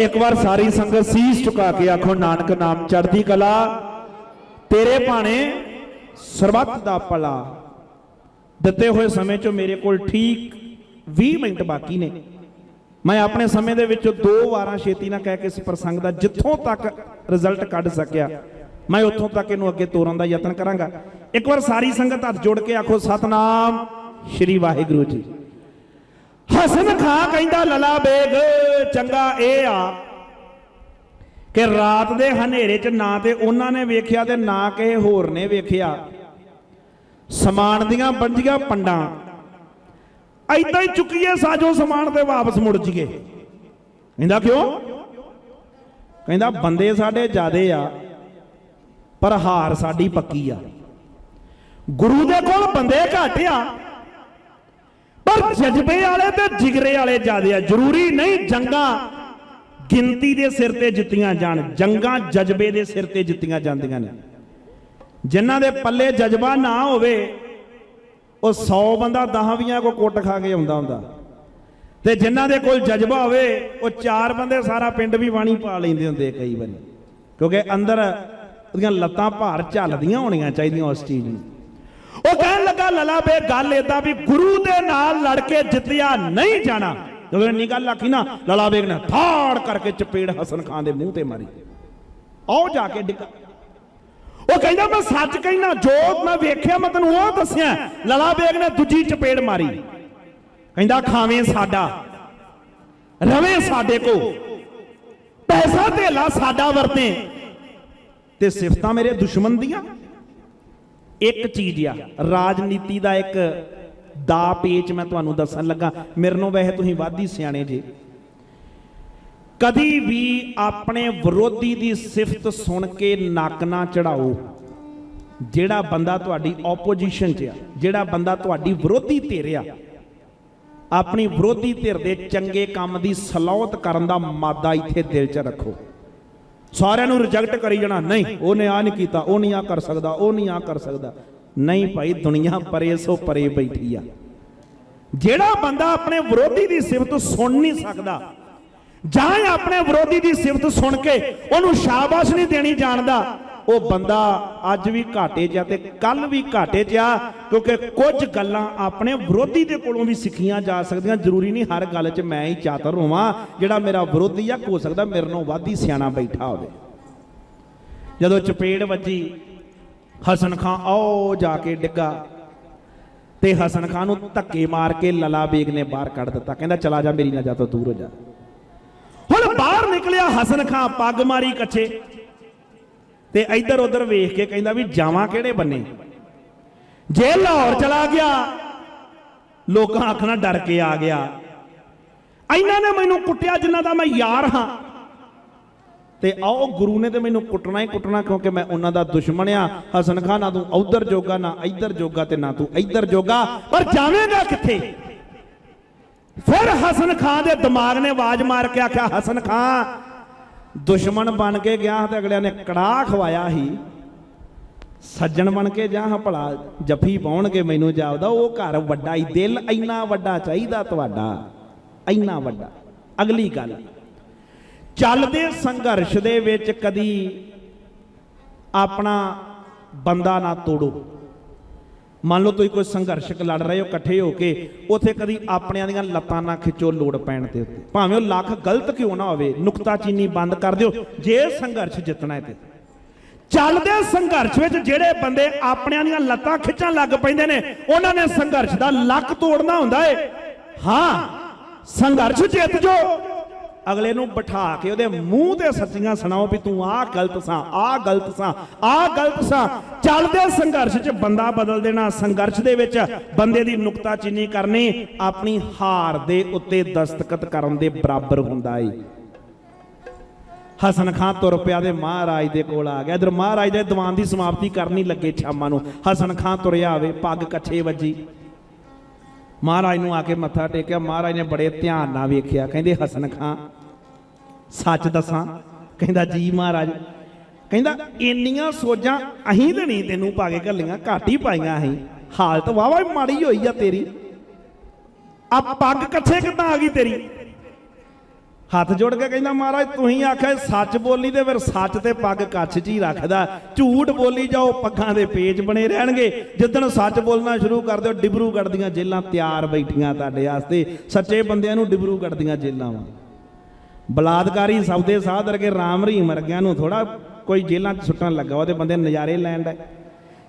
ਇੱਕ ਵਾਰ ਸਾਰੀ ਸੰਗਤ ਸੀਸ ਝੁਕਾ ਕੇ ਆਖੋ, ਨਾਨਕ ਨਾਮ, ਚੜ੍ਹਦੀ ਕਲਾ, ਤੇਰੇ ਭਾਣੇ ਸਰਬੱਤ ਦਾ ਭਲਾ। ਦਿੱਤੇ ਹੋਏ ਸਮੇਂ 'ਚੋਂ ਮੇਰੇ ਕੋਲ ਠੀਕ 20 ਮਿੰਟ ਬਾਕੀ ਨੇ। ਮੈਂ ਆਪਣੇ ਸਮੇਂ ਦੇ ਵਿੱਚ ਦੋ ਵਾਰਾਂ ਛੇਤੀ ਨਾਲ ਕਹਿ ਕੇ ਇਸ ਪ੍ਰਸੰਗ ਦਾ ਜਿੱਥੋਂ ਤੱਕ ਰਿਜ਼ਲਟ ਕੱਢ ਸਕਿਆ, ਮੈਂ ਉੱਥੋਂ ਤੱਕ ਇਹਨੂੰ ਅੱਗੇ ਤੋਰਨ ਦਾ ਯਤਨ ਕਰਾਂਗਾ। ਇੱਕ ਵਾਰ ਸਾਰੀ ਸੰਗਤ ਹੱਥ ਜੋੜ ਕੇ ਆਖੋ, ਸਤਨਾਮ ਸ਼੍ਰੀ ਵਾਹਿਗੁਰੂ ਜੀ। ਹਸਨ ਖਾਂ ਕਹਿੰਦਾ, ਲਲਾ ਬੇਗ, ਚੰਗਾ ਇਹ ਆ ਕਿ ਰਾਤ ਦੇ ਹਨੇਰੇ 'ਚ ਨਾ ਤੇ ਉਹਨਾਂ ਨੇ ਵੇਖਿਆ ਤੇ ਨਾ ਕਿਸੇ ਹੋਰ ਨੇ ਵੇਖਿਆ। ਸਮਾਨ ਦੀਆਂ ਬੰਜੀਆਂ ਪੰਡਾਂ ਐਦਾਂ ਹੀ ਚੁੱਕੀਏ ਸਾਜੋ ਸਮਾਨ ਤੇ ਵਾਪਸ ਮੁੜ ਜੀਏ। ਕਹਿੰਦਾ, ਕਿਉਂ? ਕਹਿੰਦਾ, ਬੰਦੇ ਸਾਡੇ ਜ਼ਿਆਦੇ ਆ, ਪਰ ਹਾਰ ਸਾਡੀ ਪੱਕੀ ਆ। ਗੁਰੂ ਦੇ ਕੋਲ ਬੰਦੇ ਘੱਟ ਆ ਪਰ ਜਜ਼ਬੇ ਵਾਲੇ ਤੇ ਜਿਗਰੇ ਵਾਲੇ ਜ਼ਿਆਦੇ ਆ। ਜ਼ਰੂਰੀ ਨਹੀਂ ਜੰਗਾਂ ਗਿਣਤੀ ਦੇ ਸਿਰ ਤੇ ਜਿੱਤੀਆਂ ਜਾਣ, ਜੰਗਾਂ ਜਜ਼ਬੇ ਦੇ ਸਿਰ ਤੇ ਜਿੱਤੀਆਂ ਜਾਂਦੀਆਂ ਨੇ। ਜਿਨ੍ਹਾਂ ਦੇ ਪੱਲੇ ਜਜ਼ਬਾ ਨਾ ਹੋਵੇ, ਉਹ 100 ਬੰਦਾ 10 ਵੀਆਂ ਕੋ ਕੁੱਟ ਖਾ ਕੇ ਆਉਂਦਾ ਹੁੰਦਾ। ਤੇ ਜਿਨ੍ਹਾਂ ਦੇ ਕੋਲ ਜਜ਼ਬਾ ਹੋਵੇ, ਉਹ ਚਾਰ ਬੰਦੇ ਸਾਰਾ ਪਿੰਡ ਵੀ ਬਾਣੀ ਪਾ ਲੈਂਦੇ ਹੁੰਦੇ ਕਈ ਵਾਰੀ। ਕਿਉਂਕਿ ਅੰਦਰ ਉਹਦੀਆਂ ਲੱਤਾਂ ਭਾਰ ਝੱਲਦੀਆਂ ਹੋਣੀਆਂ ਚਾਹੀਦੀਆਂ ਉਸ ਚੀਜ਼ ਨੂੰ। ਉਹ ਕਹਿਣ ਲੱਗਾ, ਲਲਾ ਬੇ, ਗੱਲ ਏਦਾਂ ਵੀ ਗੁਰੂ ਦੇ ਨਾਲ ਲੜ ਕੇ ਜਿੱਤਿਆ ਨਹੀਂ ਜਾਣਾ। ਜਦੋਂ ਇੰਨੀ ਗੱਲ ਆਖੀ ਨਾ, ਲਲਾ ਬੇਗ ਨੇ ਥਾੜ ਕਰਕੇ ਚਪੇੜ ਹਸਨ ਖਾਨ ਦੇ ਮੂੰਹ ਤੇ ਮਾਰੀ। ਆਓ ਜਾ ਕੇ ਡਿੱਗਾ। ਉਹ ਕਹਿੰਦਾ, ਮੈਂ ਸੱਚ ਕਹਿਣਾ, ਜੋ ਮੈਂ ਵੇਖਿਆ, ਮੈਂ ਤੈਨੂੰ ਉਹ ਦੱਸਿਆ, ਲਲਾ ਬੇਗ ਨੇ ਦੂਜੀ ਚਪੇੜ ਮਾਰੀ। ਕਹਿੰਦਾ, ਖਾਵੇਂ ਸਾਡਾ, ਰਵੇ ਸਾਡੇ ਕੋ, ਪੈਸਾ ਧੇਲਾ ਸਾਡਾ ਵਰਤੇ ਤੇ ਸਿਫਤਾਂ ਮੇਰੇ ਦੁਸ਼ਮਣ ਦੀਆਂ? ਇੱਕ ਚੀਜ਼ ਆ, ਰਾਜਨੀਤੀ ਦਾ ਇੱਕ ਦਾ ਪੇਚ ਮੈਂ ਤੁਹਾਨੂੰ ਦੱਸਣ ਲੱਗਾ। ਮੇਰੇ ਨੂੰ ਵੈਸੇ ਤੁਸੀਂ ਵਾਧੀ ਸਿਆਣੇ ਜੇ। ਕਦੀ ਵੀ ਆਪਣੇ ਵਿਰੋਧੀ ਦੀ ਸਿਫਤ ਸੁਣ ਕੇ ਨੱਕ ਨਾ ਚੜਾਓ। ਜਿਹੜਾ ਬੰਦਾ ਤੁਹਾਡੀ ਆਪੋਜੀਸ਼ਨ 'ਚ ਆ, ਜਿਹੜਾ ਬੰਦਾ ਤੁਹਾਡੀ ਵਿਰੋਧੀ ਧਿਰ ਆ, ਆਪਣੀ ਵਿਰੋਧੀ ਧਿਰ ਦੇ ਚੰਗੇ ਕੰਮ ਦੀ ਸਲਾਹਤ ਕਰਨ ਦਾ ਮਾਦਾ ਇੱਥੇ ਦਿਲ 'ਚ ਰੱਖੋ। ਸਾਰਿਆਂ ਨੂੰ ਰਿਜੈਕਟ ਕਰੀ ਜਾਣਾ। ਨਹੀਂ, ਉਹਨੇ ਆ ਨਹੀਂ ਕੀਤਾ, ਉਹ ਨਹੀਂ ਆ ਕਰ ਸਕਦਾ, ਉਹ ਨਹੀਂ ਆ ਕਰ ਸਕਦਾ। ਨਹੀਂ ਭਾਈ, ਦੁਨੀਆ ਪਰੇ ਸੋ ਪਰੇ ਬੈਠੀ ਆ। ਜਿਹੜਾ ਬੰਦਾ ਆਪਣੇ ਵਿਰੋਧੀ ਦੀ ਸਿਫਤ ਸੁਣ ਨਹੀਂ ਸਕਦਾ, ਜਾਂ ਆਪਣੇ ਵਿਰੋਧੀ ਦੀ ਸਿਫਤ ਸੁਣ ਕੇ ਉਹਨੂੰ ਸ਼ਾਬਾਸ਼ ਨਹੀਂ ਦੇਣੀ ਜਾਣਦਾ ਉਹ ਬੰਦਾ ਅੱਜ ਵੀ ਘਾਟੇ 'ਚ ਆ ਤੇ ਕੱਲ ਵੀ ਘਾਟੇ 'ਚ ਆ ਕਿਉਂਕਿ ਕੁਝ ਗੱਲਾਂ ਆਪਣੇ ਵਿਰੋਧੀ ਦੇ ਕੋਲੋਂ ਵੀ ਸਿੱਖੀਆਂ ਜਾ ਸਕਦੀਆਂ। ਜ਼ਰੂਰੀ ਨਹੀਂ ਹਰ ਗੱਲ 'ਚ ਮੈਂ ਹੀ ਚਾਤਰ ਹੋਵਾਂ, ਜਿਹੜਾ ਮੇਰਾ ਵਿਰੋਧੀ ਆ, ਹੋ ਸਕਦਾ ਮੇਰੇ ਨਾਲੋਂ ਵੱਧ ਹੀ ਸਿਆਣਾ ਬੈਠਾ ਹੋਵੇ। ਜਦੋਂ ਚਪੇੜ ਵੱਜੀ, ਹਸਨ ਖਾਂ ਆਓ ਜਾ ਕੇ ਡਿੱਗਾ। ਤੇ ਹਸਨ ਖਾਨ ਨੂੰ ਧੱਕੇ ਮਾਰ ਕੇ ਲਲਾ ਬੇਗ ਨੇ ਬਾਹਰ ਕੱਢ ਦਿੱਤਾ। ਕਹਿੰਦਾ, ਚਲਾ ਜਾ, ਮੇਰੀ ਨਜ਼ਰ ਤੋਂ ਦੂਰ ਹੋ ਜਾ। ਹੁਣ ਬਾਹਰ ਨਿਕਲਿਆ ਹਸਨ ਖਾਂ, ਪੱਗ ਮਾਰੀ ਕੱਛੇ ਤੇ ਇੱਧਰ ਉੱਧਰ ਵੇਖ ਕੇ ਕਹਿੰਦਾ ਵੀ ਜਾਵਾਂ ਕਿਹੜੇ ਬੰਨੇ? ਜੇ ਲਾਹੌਰ ਚਲਾ ਗਿਆ, ਲੋਕਾਂ ਆਖਣਾ ਡਰ ਕੇ ਆ ਗਿਆ। ਇਹਨਾਂ ਨੇ ਮੈਨੂੰ ਕੁੱਟਿਆ ਜਿਨ੍ਹਾਂ ਦਾ ਮੈਂ ਯਾਰ ਹਾਂ। ਤੇ ਆਓ ਗੁਰੂ ਨੇ ਤੇ ਮੈਨੂੰ ਕੁੱਟਣਾ ਹੀ ਕੁੱਟਣਾ, ਕਿਉਂਕਿ ਮੈਂ ਉਹਨਾਂ ਦਾ ਦੁਸ਼ਮਣ ਆ। ਹਸਨ ਖਾਨ ਨਾ ਤੂੰ ਉਧਰ ਜੋਗਾ, ਨਾ ਇੱਧਰ ਜੋਗਾ ਤੇ ਨਾ ਤੂੰ ਇੱਧਰ ਜੋਗਾ। ਪਰ ਜਾਵੇਂਗਾ ਕਿੱਥੇ? ਫਿਰ ਹਸਨ ਖਾਨ ਦੇ ਦਿਮਾਗ ਨੇ ਆਵਾਜ਼ ਮਾਰ ਕੇ ਆਖਿਆ, ਹਸਨ ਖਾਨ ਦੁਸ਼ਮਣ ਬਣ ਕੇ ਗਿਆ ਤੇ ਅਗਲਿਆਂ ਨੇ ਕੜਾਹ ਖਵਾਇਆ ਸੀ। ਸੱਜਣ ਬਣ ਕੇ ਜਾ ਹਾਂ ਭਲਾ, ਜੱਫੀ ਪਾਉਣਗੇ ਮੈਨੂੰ ਜਾਪਦਾ ਉਹ ਘਰ ਵੱਡਾ ਹੀ, ਦਿਲ ਇੰਨਾ ਵੱਡਾ ਚਾਹੀਦਾ ਤੁਹਾਡਾ, ਇੰਨਾ ਵੱਡਾ। ਅਗਲੀ ਗੱਲ, ਚੱਲਦੇ ਸੰਘਰਸ਼ ਦੇ ਵਿੱਚ ਕਦੀ ਆਪਣਾ ਬੰਦਾ ਨਾ ਤੋੜੋ। ਮੰਨ ਲਓ ਤੁਸੀਂ ਕੋਈ ਸੰਘਰਸ਼ ਲੜ ਰਹੇ ਹੋ, ਇਕੱਠੇ ਹੋ ਕੇ, ਉਥੇ ਕਦੀ ਆਪਣਿਆਂ ਦੀਆਂ ਲੱਤਾਂ ਨਾ ਖਿੱਚੋ ਲੋੜ ਪੈਣ ਦੇ ਉੱਤੇ। ਭਾਵੇਂ ਉਹ ਲੱਖ ਗਲਤ ਕਿਉਂ ਨਾ ਹੋਵੇ ਨੁਕਤਾਚੀਨੀ ਬੰਦ ਕਰ ਦਿਓ, ਜੇ ਸੰਘਰਸ਼ ਜਿੱਤਣਾ ਹੈ ਤੇ। ਚੱਲਦੇ ਸੰਘਰਸ਼ ਵਿੱਚ ਜਿਹੜੇ ਬੰਦੇ ਆਪਣਿਆਂ ਦੀਆਂ ਲੱਤਾਂ ਖਿੱਚਣ ਲੱਗ ਪੈਂਦੇ ਨੇ, ਉਹਨਾਂ ਨੇ ਸੰਘਰਸ਼ ਦਾ ਲੱਕ ਤੋੜਨਾ ਹੁੰਦਾ ਏ। ਹਾਂ, ਸੰਘਰਸ਼ ਜਿੱਤ ਜੋ ਅਗਲੇ ਨੂੰ ਬਿਠਾ ਕੇ ਉਹਦੇ ਮੂੰਹ ਤੇ ਸੱਚੀਆਂ ਸੁਣਾਓ ਵੀ ਤੂੰ ਆਹ ਗਲਤ ਸਾਂ, ਆਹ ਗਲਤ ਸਾਂ, ਆਹ ਗਲਤ ਸਾਂ। ਚੱਲਦੇ ਸੰਘਰਸ਼ 'ਚ ਬੰਦਾ ਬਦਲ ਦੇਣਾ, ਸੰਘਰਸ਼ ਦੇ ਵਿੱਚ ਬੰਦੇ ਦੀ ਨੁਕਤਾਚੀਨੀ ਕਰਨੀ, ਆਪਣੀ ਹਾਰ ਦੇ ਉੱਤੇ ਦਸਤਖਤ ਕਰਨ ਦੇ ਬਰਾਬਰ ਹੁੰਦਾ ਏ। ਹਸਨ ਖਾਨ ਤੁਰ ਪਿਆ ਤੇ ਮਹਾਰਾਜ ਦੇ ਕੋਲ ਆ ਗਿਆ। ਇਧਰ ਮਹਾਰਾਜ ਦੇ ਦੀਵਾਨ ਦੀ ਸਮਾਪਤੀ ਕਰਨੀ ਲੱਗੇ ਛਾਮਾਂ ਨੂੰ। ਹਸਨ ਖਾਨ ਤੁਰਿਆ ਆਵੇ, ਪੱਗ ਕੱਛੇ ਵੱਜੀ। ਮਹਾਰਾਜ ਨੂੰ ਆ ਕੇ ਮੱਥਾ ਟੇਕਿਆ, ਮਹਾਰਾਜ ਨੇ ਬੜੇ ਧਿਆਨ ਨਾਲ ਵੇਖਿਆ, ਕਹਿੰਦੇ, ਹਸਨ ਖਾਂ, ਸੱਚ ਦੱਸਾਂ, ਕਹਿੰਦਾ, ਜੀ ਮਹਾਰਾਜ, ਕਹਿੰਦਾ, ਇੰਨੀਆਂ ਸੋਜਾਂ ਅਹੀਂ ਤੇ ਨਹੀਂ ਤੈਨੂੰ ਪਾ ਕੇ ਘੱਲੀਆਂ, ਘੱਟ ਹੀ ਪਾਈਆਂ ਅਸੀਂ ਹਾਲਤ ਵਾਵਾ ਮਾੜੀ ਹੋਈ ਆ ਤੇਰੀ। ਆ ਪੱਗ ਕੱਛੇ ਕਿੱਦਾਂ ਆ ਗਈ ਤੇਰੀ? ਹੱਥ ਜੋੜ ਕੇ ਕਹਿੰਦਾ, ਮਹਾਰਾਜ, ਤੁਸੀਂ ਆਖਿਆ ਸੱਚ ਬੋਲੀ ਤੇ ਫਿਰ ਸੱਚ ਤੇ ਪੱਗ ਕੱਛ 'ਚ ਹੀ ਰੱਖਦਾ। ਝੂਠ ਬੋਲੀ ਜਾਓ, ਪੱਗਾਂ ਦੇ ਪੇਚ ਬਣੇ ਰਹਿਣਗੇ। ਜਿੱਦਣ ਸੱਚ ਬੋਲਣਾ ਸ਼ੁਰੂ ਕਰ ਦਿਓ, ਡਿਬਰੂਗੜ੍ਹ ਦੀਆਂ ਜੇਲਾਂ ਤਿਆਰ ਬੈਠੀਆਂ ਤੁਹਾਡੇ ਵਾਸਤੇ। ਸੱਚੇ ਬੰਦਿਆਂ ਨੂੰ ਡਿਬਰੂਗੜ੍ਹ ਦੀਆਂ ਜੇਲਾਂ ਵਾ। ਬਲਾਤਕਾਰੀ ਸੌਦੇ ਸਾਧ ਵਰਗੇ ਰਾਮ ਰਹੀਮ ਮਰਗਿਆਂ ਨੂੰ ਥੋੜਾ ਕੋਈ ਜੇਲਾਂ 'ਚ ਸੁੱਟਣ ਲੱਗਾ, ਉਹਦੇ ਬੰਦੇ ਨਜ਼ਾਰੇ ਲੈਣ ਦਾ।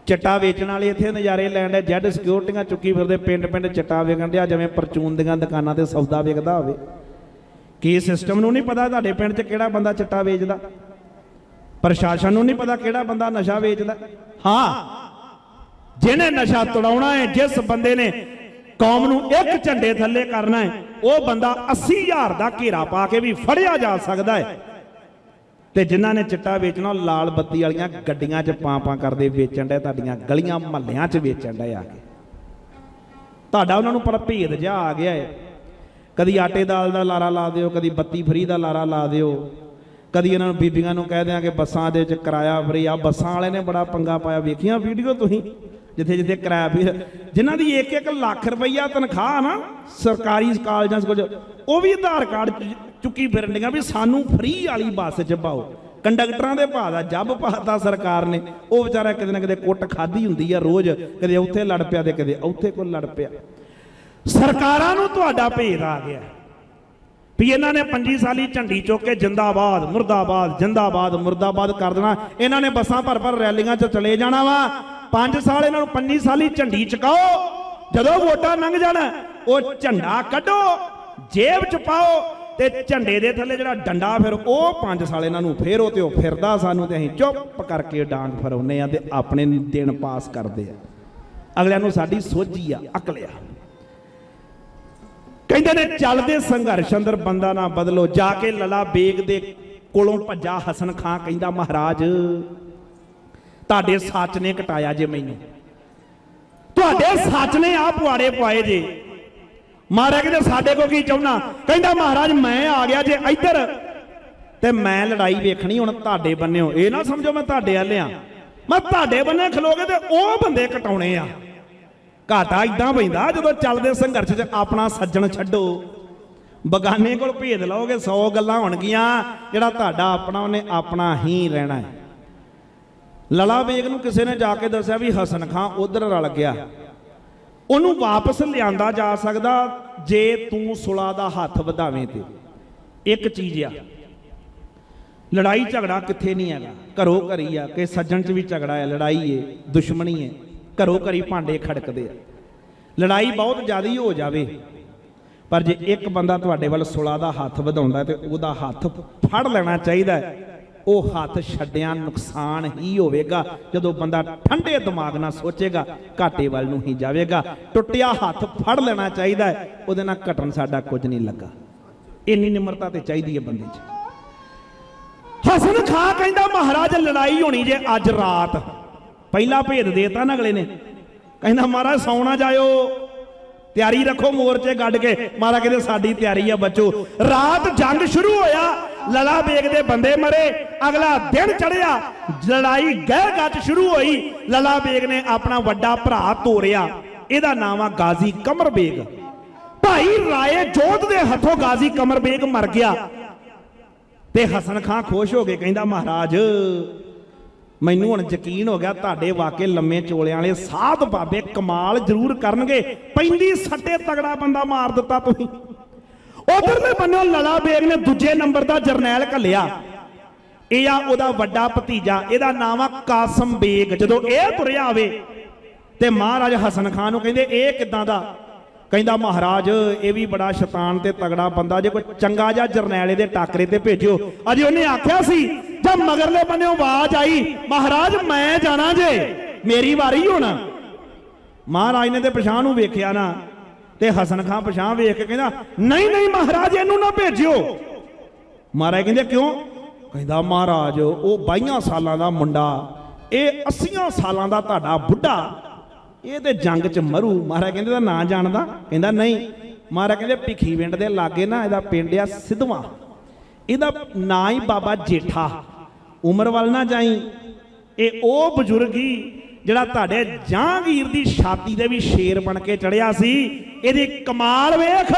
ਚਿੱਟਾ ਵੇਚਣ ਵਾਲੇ ਇੱਥੇ ਨਜ਼ਾਰੇ ਲੈਣ ਦਾ, ਜੈਡ ਸਿਕਿਉਰਟੀਆਂ ਚੁੱਕੀ ਫਿਰਦੇ ਪਿੰਡ ਪਿੰਡ ਚਿੱਟਾ ਵੇਚਣ ਡਿਆ, ਜਿਵੇਂ ਪਰਚੂਨ ਦੀਆਂ ਦੁਕਾਨਾਂ ਤੇ ਸੌਦਾ ਵਿਕਦਾ ਹੋਵੇ। ਕੀ ਸਿਸਟਮ ਨੂੰ ਨਹੀਂ ਪਤਾ? ਤੁਹਾਡੇ ਪਿੰਡ 'ਚ ਕਿਹੜਾ ਬੰਦਾ ਚਿੱਟਾ ਵੇਚਦਾ? ਪ੍ਰਸ਼ਾਸਨ ਨੂੰ ਨਹੀਂ ਪਤਾ ਕਿਹੜਾ ਬੰਦਾ ਨਸ਼ਾ ਵੇਚਦਾ? ਹਾਂ। ਜਿਹਨੇ ਨਸ਼ਾ ਤੁੜਾਉਣਾ ਹੈ, ਜਿਸ ਬੰਦੇ ਨੇ ਕੌਮ ਨੂੰ ਇੱਕ ਝੰਡੇ ਥੱਲੇ ਕਰਨਾ ਹੈ, ਉਹ ਬੰਦਾ 80000 ਦਾ ਘੇਰਾ ਪਾ ਕੇ ਵੀ ਫੜਿਆ ਜਾ ਸਕਦਾ ਹੈ। ਤੇ ਜਿਨ੍ਹਾਂ ਨੇ ਚਿੱਟਾ ਵੇਚਣਾ, ਉਹ ਲਾਲ ਬੱਤੀ ਵਾਲੀਆਂ ਗੱਡੀਆਂ 'ਚ ਪਾਂ-ਪਾਂ ਕਰਦੇ ਵੇਚਣ ਦੇ ਤੁਹਾਡੀਆਂ ਗਲੀਆਂ ਮਹੱਲਿਆਂ 'ਚ ਵੇਚਣ ਦੇ ਆ ਕੇ। ਤੁਹਾਡਾ ਉਹਨਾਂ ਨੂੰ ਪਰ ਭੇਦ ਜਿਹਾ ਆ ਗਿਆ ਹੈ। ਕਦੀ ਆਟੇ ਦਾਲ ਦਾ ਲਾਰਾ ਲਾ ਦਿਓ, ਕਦੀ ਬੱਤੀ ਫਰੀ ਦਾ ਲਾਰਾ ਲਾ ਦਿਓ। ਕਦੀ ਇਹਨਾਂ ਨੂੰ ਬੀਬੀਆਂ ਨੂੰ ਕਹਿ ਦਿਆਂ ਕਿ ਬੱਸਾਂ ਦੇ ਵਿੱਚ ਕਿਰਾਇਆ ਫਰੀ ਆ। ਬੱਸਾਂ ਵਾਲੇ ਨੇ ਬੜਾ ਪੰਗਾ ਪਾਇਆ। ਵੇਖੀਆਂ ਵੀਡੀਓ ਤੁਸੀਂ? ਜਿੱਥੇ ਜਿੱਥੇ ਕਿਰਾਇਆ ਵੀ ਜਿਨ੍ਹਾਂ ਦੀ 1-1 ਲੱਖ ਰੁਪਈਆ ਤਨਖਾਹ ਨਾ ਸਰਕਾਰੀ ਕਾਲਜਾਂ 'ਚ ਕੁਝ, ਉਹ ਵੀ ਆਧਾਰ ਕਾਰਡ ਚ- ਚੁੱਕੀ ਫਿਰਨ ਡੀਆਂ ਵੀ ਸਾਨੂੰ ਫਰੀ ਵਾਲੀ ਬੱਸ 'ਚ ਪਾਓ। ਕੰਡਕਟਰਾਂ ਦੇ ਭਾਅ ਦਾ ਜੱਬ ਪਾਤਾ ਸਰਕਾਰ ਨੇ। ਉਹ ਵਿਚਾਰਾ ਕਿਤੇ ਨਾ ਕਿਤੇ ਕੁੱਟ ਖਾਦੀ ਹੁੰਦੀ ਆ ਰੋਜ਼। ਕਦੇ ਉੱਥੇ ਲੜ ਪਿਆ ਤੇ ਕਦੇ ਉੱਥੇ ਕੋਈ ਲੜ ਪਿਆ। ਸਰਕਾਰਾਂ ਨੂੰ ਤੁਹਾਡਾ ਭੇਦ ਆ ਗਿਆ। ਵੀ ਇਹਨਾਂ ਨੇ ਪੰਜੀ ਸਾਲੀ ਝੰਡੀ ਚੁੱਕ ਕੇ ਜਿੰਦਾਬਾਦ, ਮੁਰਦਾਬਾਦ ਜਿੰਦਾਬਾਦ, ਮੁਰਦਾਬਾਦ ਕਰ ਦੇਣਾ। ਇਹਨਾਂ ਨੇ ਬੱਸਾਂ ਭਰ ਭਰ ਰੈਲੀਆਂ 'ਚ ਚਲੇ ਜਾਣਾ ਵਾ। ਪੰਜ ਸਾਲ ਇਹਨਾਂ ਨੂੰ ਪੰਜੀ ਸਾਲੀ ਝੰਡੀ ਚਕਾਓ। ਜਦੋਂ ਵੋਟਾਂ ਲੰਘ ਜਾਣ, ਉਹ ਝੰਡਾ ਕੱਢੋ, ਜੇਬ 'ਚ ਪਾਓ ਤੇ ਝੰਡੇ ਦੇ ਥੱਲੇ ਜਿਹੜਾ ਡੰਡਾ ਫਿਰ ਉਹ ਪੰਜ ਸਾਲ ਇਹਨਾਂ ਨੂੰ ਫੇਰੋ ਤੇ ਉਹ ਫਿਰਦਾ ਸਾਨੂੰ ਤੇ ਅਸੀਂ ਚੁੱਪ ਕਰਕੇ ਡਾਂਗ ਫਰਾਉਨੇ ਆ ਤੇ ਆਪਣੇ ਦਿਨ ਪਾਸ ਕਰਦੇ ਆ ਅਗਲਿਆਂ ਨੂੰ ਸਾਡੀ ਸੋਝੀ ਆ, ਅਕਲ ਆ। ਕਹਿੰਦੇ ਨੇ ਚੱਲਦੇ ਸੰਘਰਸ਼, ਅੰਦਰ ਬੰਦਾ ਨਾ ਬਦਲੋ, ਜਾ ਕੇ ਲਲਾ ਬੇਗ ਦੇ ਕੋਲੋਂ ਭੱਜਾ ਹਸਨ ਖਾਂ ਕਹਿੰਦਾ, ਮਹਾਰਾਜ, ਤੁਹਾਡੇ ਸੱਚ ਨੇ ਕਟਾਇਆ ਜੇ ਮੈਨੂੰ। ਤੁਹਾਡੇ ਸੱਚ ਨੇ ਆ ਪੁਆੜੇ ਪਵਾਏ ਜੇ। ਮਹਾਰਾਜ ਕਹਿੰਦੇ, ਸਾਡੇ ਕੋ ਕੀ ਚਾਹੁੰਨਾ ਕਹਿੰਦਾ, ਮਹਾਰਾਜ, ਮੈਂ ਆ ਗਿਆ ਜੇ ਇੱਧਰ ਤੇ ਮੈਂ ਲੜਾਈ ਵੇਖਣੀ, ਹੁਣ ਤੁਹਾਡੇ ਬੰਨਿਓ। ਇਹ ਨਾ ਸਮਝੋ ਮੈਂ ਤੁਹਾਡੇ ਵਾਲੇ ਆ ਮੈਂ ਤੁਹਾਡੇ ਬੰਨੇ ਖਲੋਗੇ ਤੇ ਉਹ ਬੰਦੇ ਕਟਾਉਣੇ ਆ। ਘਾਟਾ ਇਦਾਂ ਪੈਂਦਾ, ਜਦੋਂ ਚੱਲਦੇ ਸੰਘਰਸ਼ 'ਚ ਆਪਣਾ ਸੱਜਣ ਛੱਡੋ। ਬਗਾਨੇ ਕੋਲ ਭੇਜ ਲਓਗੇ 100 ਗੱਲਾਂ ਹੋਣਗੀਆਂ, ਜਿਹੜਾ ਤੁਹਾਡਾ ਆਪਣਾ, ਉਹਨੇ ਆਪਣਾ ਹੀ ਰਹਿਣਾ ਹੈ। ਲਲਾ ਬੇਗ ਨੂੰ ਕਿਸੇ ਨੇ ਜਾ ਕੇ ਦੱਸਿਆ ਵੀ ਹਸਨ ਖਾਂ ਉਧਰ ਰਲ ਗਿਆ। ਉਹਨੂੰ ਵਾਪਸ ਲਿਆਂਦਾ ਜਾ ਸਕਦਾ, ਜੇ ਤੂੰ ਸੁਲਾ ਦਾ ਹੱਥ ਵਧਾਵੇਂ ਤੇ। ਇੱਕ ਚੀਜ਼ ਆ, ਲੜਾਈ ਝਗੜਾ ਕਿੱਥੇ ਨਹੀਂ ਹੈਗਾ। ਘਰੋ ਘਰੀ ਆ, ਕਿ ਸੱਜਣ 'ਚ ਵੀ ਝਗੜਾ ਹੈ, ਲੜਾਈ ਏ, ਦੁਸ਼ਮਣੀ ਏ। ਘਰੋ ਘਰੀ ਭਾਂਡੇ ਖੜਕਦੇ ਆ। ਲੜਾਈ ਬਹੁਤ ਜ਼ਿਆਦੀ ਹੋ ਜਾਵੇ, ਪਰ ਜੇ ਇੱਕ ਬੰਦਾ ਤੁਹਾਡੇ ਵੱਲ ਸੁਲਾ ਦਾ ਹੱਥ ਵਧਾਉਂਦਾ ਤੇ ਉਹਦਾ ਹੱਥ ਫੜ ਲੈਣਾ ਚਾਹੀਦਾ ਹੈ, ਉਹ ਹੱਥ ਛੱਡਿਆਂ ਨੁਕਸਾਨ ਹੀ ਹੋਵੇਗਾ। ਜਦੋਂ ਬੰਦਾ ਠੰਡੇ ਦਿਮਾਗ ਨਾਲ ਸੋਚੇਗਾ, ਘਾਟੇ ਵੱਲ ਨੂੰ ਹੀ ਜਾਵੇਗਾ। ਟੁੱਟਿਆ ਹੱਥ ਫੜ ਲੈਣਾ ਚਾਹੀਦਾ ਹੈ, ਉਹਦੇ ਨਾਲ ਘਟਣ ਸਾਡਾ ਕੁਝ ਨਹੀਂ ਲੱਗਾ। ਇੰਨੀ ਨਿਮਰਤਾ ਤੇ ਚਾਹੀਦੀ ਹੈ ਬੰਦੇ 'ਚ। ਹਸਨ ਖਾ ਕਹਿੰਦਾ, ਮਹਾਰਾਜ, ਲੜਾਈ ਹੋਣੀ ਜੇ ਅੱਜ ਰਾਤ ਪਹਿਲਾ ਭੇਦ ਦੇਤਾ ਨਾ ਅਗਲੇ ਨੇ। ਕਹਿੰਦਾ, ਮਹਾਰਾਜ ਸੌਣਾ ਜਾਇਓ। ਤਿਆਰੀ ਰੱਖੋ ਮੋਰਚੇ ਗੱਡ ਕੇ। ਮਾਰਾ ਕਹਿੰਦੇ, ਸਾਡੀ ਤਿਆਰੀ ਆ ਬੱਚੋ। ਰਾਤ ਜੰਗ ਸ਼ੁਰੂ ਹੋਇਆ। ਲਲਾ ਬੇਗ ਦੇ ਬੰਦੇ ਮਰੇ। ਅਗਲਾ ਦਿਨ ਚੜਿਆ ਲੜਾਈ ਗਹਿ ਗੱਜ ਸ਼ੁਰੂ ਹੋਈ। ਲਲਾ ਬੇਗ ਨੇ ਆਪਣਾ ਵੱਡਾ ਭਰਾ ਤੋਰਿਆ। ਇਹਦਾ ਨਾਮ ਆ ਗਾਜ਼ੀ ਕਮਰ ਬੇਗ। ਭਾਈ ਰਾਏ ਜੋਧ ਦੇ ਹੱਥੋਂ ਗਾਜ਼ੀ ਕਮਰ ਬੇਗ ਮਰ ਗਿਆ। ਤੇ ਹਸਨ ਖਾਂ ਖੁਸ਼ ਹੋ ਕੇ ਕਹਿੰਦਾ, ਮਹਾਰਾਜ ਮੈਨੂੰ ਹੁਣ ਯਕੀਨ ਹੋ ਗਿਆ ਤੁਹਾਡੇ ਵਾਕੇ ਲੰਮੇ ਚੋਲਿਆਂ ਵਾਲੇ ਸਾਧ ਬਾਬੇ ਕਮਾਲ ਜ਼ਰੂਰ ਕਰਨਗੇ। ਪੈਂਦੀ ਸੱਟੇ ਤਗੜਾ ਬੰਦਾ ਮਾਰ ਦਿੱਤਾ ਤੁਸੀਂ। ਉਧਰਲੇ ਬੰਨੋਂ ਲਲਾ ਬੇਗ ਨੇ ਦੂਜੇ ਨੰਬਰ ਦਾ ਜਰਨੈਲ ਘੱਲਿਆ। ਇਹ ਆ ਉਹਦਾ ਵੱਡਾ ਭਤੀਜਾ, ਇਹਦਾ ਨਾਮ ਆ ਕਾਸਮ ਬੇਗ। ਜਦੋਂ ਇਹ ਤੁਰਿਆ ਆਵੇ ਤੇ ਮਹਾਰਾਜ ਹਸਨ ਖਾਨ ਨੂੰ ਕਹਿੰਦੇ, ਇਹ ਕਿੱਦਾਂ ਦਾ? ਕਹਿੰਦਾ, ਮਹਾਰਾਜ, ਇਹ ਵੀ ਬੜਾ ਸ਼ੈਤਾਨ ਤੇ ਤਗੜਾ ਬੰਦਾ, ਜੇ ਕੋਈ ਚੰਗਾ ਜਿਹਾ ਜਰਨੈਲੇ ਦੇ ਟਾਕਰੇ ਤੇ ਭੇਜਿਓ। ਅਜੇ ਉਹਨੇ ਆਖਿਆ ਸੀ, ਜਦ ਮਗਰਲੇ ਬੰਨੇੋਂ ਆਵਾਜ਼ ਆਈ, ਮਹਾਰਾਜ, ਮੈਂ ਜਾਣਾ ਜੇ, ਮੇਰੀ ਵਾਰੀ ਹੋਣਾ। ਮਹਾਰਾਜ ਨੇ ਤੇ ਪਛਾਣ ਨੂੰ ਵੇਖਿਆ ਨਾ, ਤੇ ਹਸਨ ਖਾਨ ਪਛਾਣ ਵੇਖ ਕੇ ਕਹਿੰਦਾ, ਨਹੀਂ ਨਹੀਂ ਮਹਾਰਾਜ, ਇਹਨੂੰ ਨਾ ਭੇਜਿਓ। ਮਹਾਰਾਜ ਕਹਿੰਦੇ, ਕਿਉਂ? ਕਹਿੰਦਾ, ਮਹਾਰਾਜ, ਉਹ 22 ਸਾਲਾਂ ਦਾ ਮੁੰਡਾ, ਇਹ 80 ਸਾਲਾਂ ਦਾ ਤੁਹਾਡਾ ਬੁੱਢਾ ਇਹ ਤੇ ਜੰਗ 'ਚ ਮਰੂ। ਮਹਾਰਾਜ ਕਹਿੰਦੇ ਦਾ ਨਾਂ ਜਾਣਦਾ। ਕਹਿੰਦਾ ਨਹੀਂ। ਮਹਾਰਾਜ ਕਹਿੰਦੇ ਭਿੱਖੀ ਪਿੰਡ ਦੇ ਲਾਗੇ ਨਾ ਇਹਦਾ ਪਿੰਡ ਆ ਸਿੱਧਵਾਂ। ਇਹਦਾ ਨਾਂ ਹੀ ਬਾਬਾ ਜੇਠਾ। ਉਮਰ ਵੱਲ ਨਾ ਜਾਈ। ਇਹ ਉਹ ਬਜ਼ੁਰਗ ਹੀ ਜਿਹੜਾ ਤੁਹਾਡੇ ਜਹਾਂਗੀਰ ਦੀ ਛਾਤੀ ਦੇ ਵੀ ਸ਼ੇਰ ਬਣ ਕੇ ਚੜਿਆ ਸੀ। ਇਹਦੀ ਕਮਾਲ ਵੇਖ।